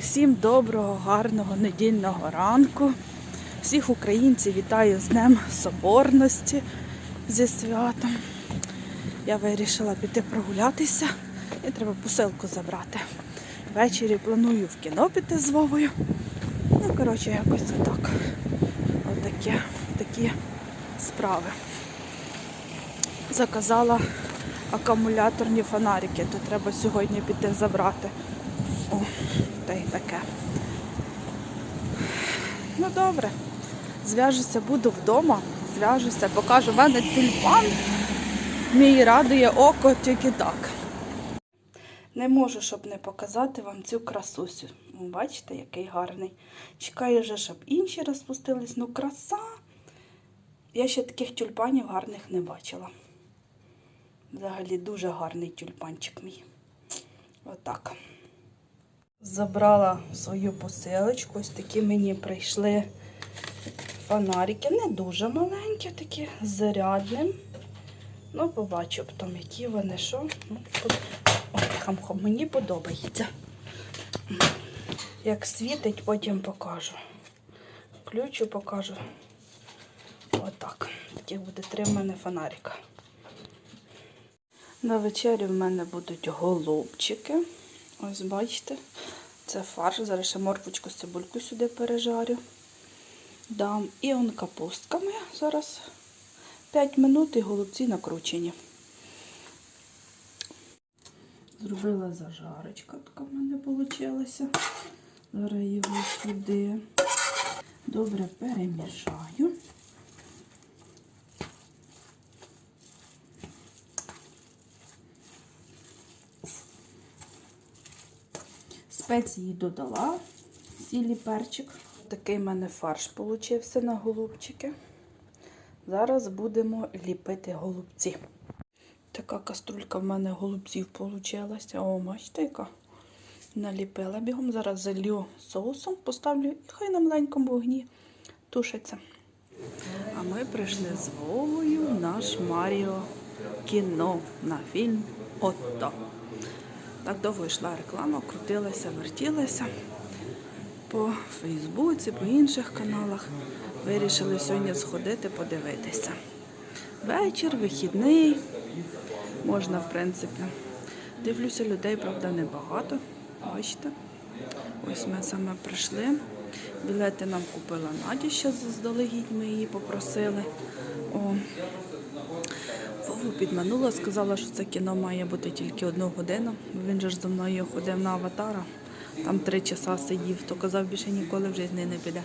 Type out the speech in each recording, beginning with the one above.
Усім доброго, гарного недільного ранку. Всіх українців вітаю з Днем Соборності зі святом. Я вирішила піти прогулятися і треба посилку забрати. Ввечері планую в кіно піти з Вовою. Ну, коротше, якось отак. Отакі, такі справи. Заказала акумуляторні фонарики, то треба сьогодні піти забрати. О, та й таке. Ну добре. Зв'яжуся, буду вдома, зв'яжуся, покажу. У мене тюльпан. Мій радує око тільки так. Не можу, щоб не показати вам цю красусю. Бачите, який гарний. Чекаю вже, щоб інші розпустились. Ну, краса. Я ще таких тюльпанів гарних не бачила. Взагалі дуже гарний тюльпанчик мій. Отак. Забрала свою посилочку. Ось такі мені прийшли фонарики. Не дуже маленькі, такі з зарядним. Ну, побачу потім, які вони, що. Ну, по- Ой, хам-хам, мені подобається. Як світить, потім покажу. Включу, покажу. Отак. Таких буде три в мене фонарика. На вечері в мене будуть голубчики. Ось бачите, це фарш. Зараз ще морквочку з цибульку сюди пережарю. Дам. І он капустка моя. Зараз 5 минут і голубці накручені. Зробила зажарочка, така в мене вийшла. Зараз його сюди добре перемішаю. Спеції додала, сілі перчик. Такий в мене фарш получився на голубчики. Зараз будемо ліпити голубці. Така каструлька в мене голубців вийшла. О, бачите, яка наліпила бігом. Зараз залью соусом, поставлю і хай на маленькому вогні тушиться. А ми прийшли з Вовою наш Маріо кіно на фільм Отто. Так довго йшла реклама, крутилася, вертілася по Фейсбуці, по інших каналах. Вирішили сьогодні сходити, подивитися. Вечір, вихідний. Можна, в принципі. Дивлюся, людей, правда, небагато. Бачите? Ось ми саме прийшли. Білети нам купила Надя ще заздалегідь, ми її попросили. О. Вову підманула, сказала, що це кіно має бути тільки одну годину. Він же ж зі мною ходив на аватара. Там три часа сидів, то казав, більше ніколи в житті не піде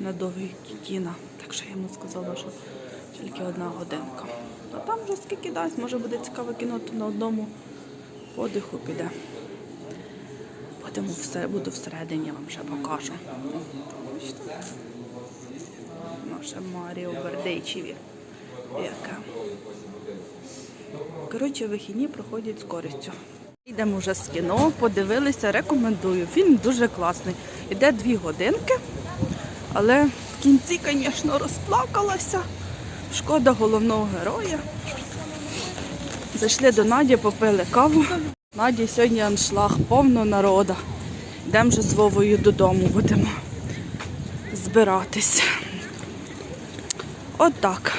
на довгі кіно. Так що я йому сказала, що тільки одна годинка. А там вже скільки дасть, може буде цікаве кіно, то на одному подиху піде. Будемо все, буду всередині, я вам ще покажу. Наше Маріо Бердейчеві. Яке. Коротше, вихідні проходять з користю. Йдемо вже з кіно, подивилися, рекомендую. Фільм дуже класний. Іде дві годинки, але в кінці, звісно, розплакалася. Шкода головного героя. Зайшли до Наді, попили каву. Наді сьогодні аншлаг, повно народу. Йдемо вже з Вовою додому, будемо збиратися. От так.